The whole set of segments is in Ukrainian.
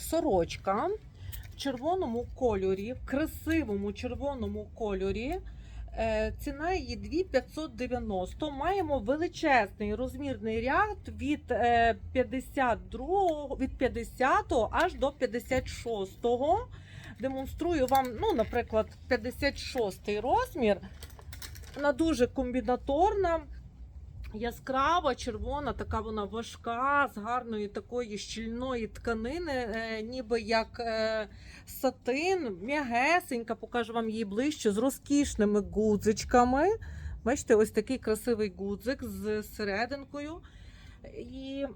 сорочка в червоному кольорі, в красивому червоному кольорі. Е, Ціна її 2590. Маємо величезний розмірний ряд від е, 52 від 50 аж до 56. Демонструю вам, ну, наприклад, 56 розмір. Вона дуже комбінаторна. Яскрава, червона, така вона важка, з гарної такої щільної тканини, е, ніби як е, сатин, м'ягесенька, покажу вам її ближче, з розкішними гудзичками. Бачите, ось такий красивий гудзик з серединкою. І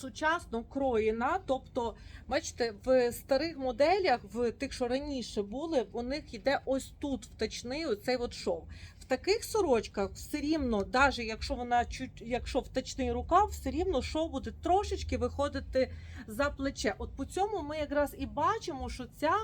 сучасно кроєна, тобто, бачите, в старих моделях, в тих, що раніше були, у них йде ось тут втачний оцей от шов. В таких сорочках все рівно, навіть якщо вона якщо втачний рукав, все рівно шов буде трошечки виходити за плече. От по цьому ми якраз і бачимо, що ця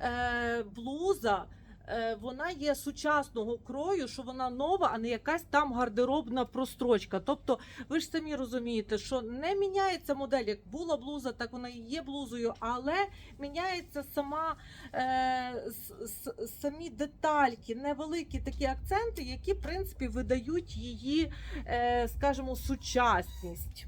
е, блуза. Е, Вона є сучасного крою, що вона нова, а не якась там гардеробна прострочка. Тобто, ви ж самі розумієте, що не міняється модель. Як була блуза, так вона і є блузою, але міняється сама е, самі детальки, невеликі такі акценти, які в принципі видають її, е, скажімо, сучасність.